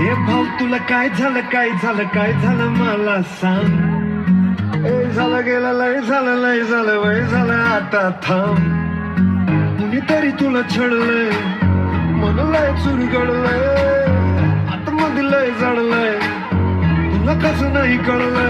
हे भाऊ तुला काय झालं काय झालं काय झालं मला सांग. ए झालं गेलं लय झालं लय झालं वय झालं आता थांब. कुणीतरी तुला छळलंय मन लय चुरगडलंय. आतमध्ये लय जडलंय तुला कसं नाही कळलंय?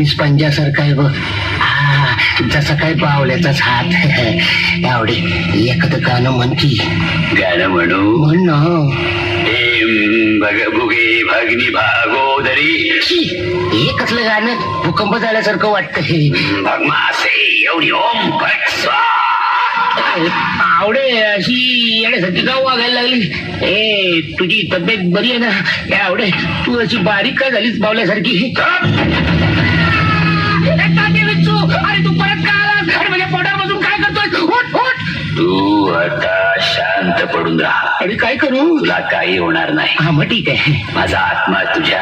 स्पंजासारखा आहे बघ. हा जसं काय बावल्याचाच हात आवडे एखादं गाणं म्हणती गाणं म्हणू? म्हण भग भुगे भगनी भागोदरी हे कसलं गाणं? भूकंप झाल्यासारखं वाटतंय. भगमासे एवढी ओम भट. आवडे अशी येण्यासाठी का वागायला लागली. ए तुझी तब्येत बरी आहे ना? आवडे तू अशी बारीक का झालीस बावल्यासारखी? अरे तू परत का आलास? अरे माझ्या पोटामधून काय करतोय उठ उठ! तू आता शांत पडून राहा. आणि काय करू? तुला काही होणार नाही. हा मग ठीक आहे. माझा आत्मा तुझ्या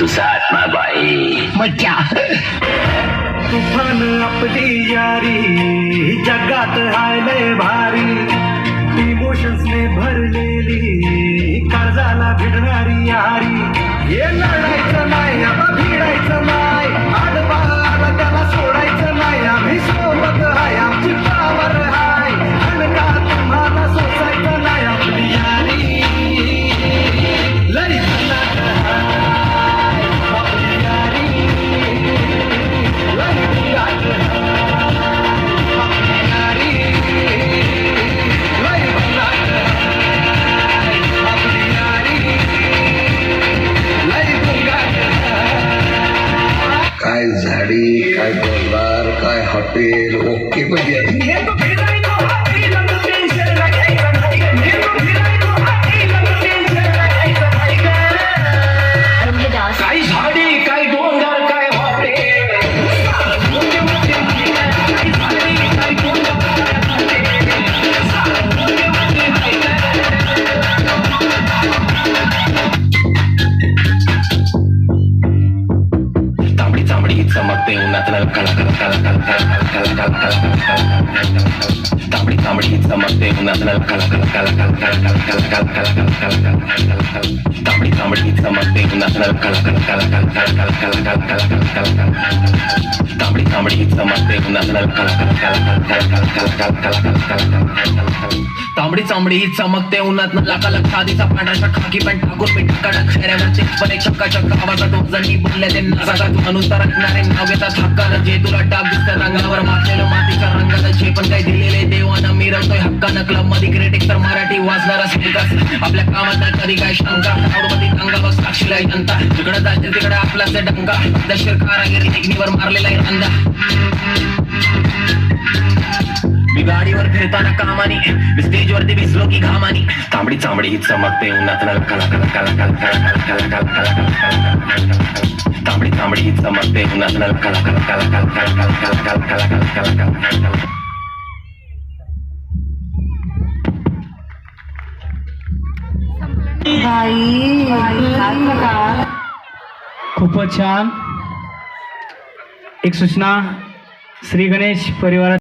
तुझा आत्मा बाई. मज्जा. तुफान आपली यारी जगात हाय लय भारी. इमोशन्स ने भरलेली कर्जाला भिडणारी यारी. हे लढायचं नाही Eh, pero तांबडी तांबडी चमकते उन्हातला तांबडी तांबडी चमकते उन्हातला तांबडी तांबडी चमकते उन्हातला तांबडी चांबडी ही चमकते उन्हात. लाका लख आधीचा पांढरा खाकी पण टाकून पीठ कडक चेहऱ्यावरचे पण एक चक्का चक्का आवाजात दोन जणी बोलले ते नासाचा तू अनुसार ऐकणारे नाव घेतात हक्कानं जे तुला डाग दिसतं रंगावर मारलेलं मातीच्या रंगात जे पण काही दिलेले देवानं मिरवतोय हक्कानं. क्लबमध्ये क्रिटिक तर मराठी वाचणारा स्पीकर आपल्या कामात कधी काय शंका. आवडमध्ये अंगावर साक्षीला आहे जनता. तिकडं जायचं तिकडे आपलाच ते डंका. दशर कारागिरी टेकणीवर मारलेला आहे अंदा फिरताना कामानी मी स्टेजवरती भिजलो की घामानी तांबडी चांबडी ही चमकते उन्हात कला कला कला कला कला कला कला कला कला कला कला तांबडी तांबडी ही चमकते उन्हात कला कला कला कला कला कला कला कला कला कला कला खूपच छान एक सूचना श्री गणेश परिवारात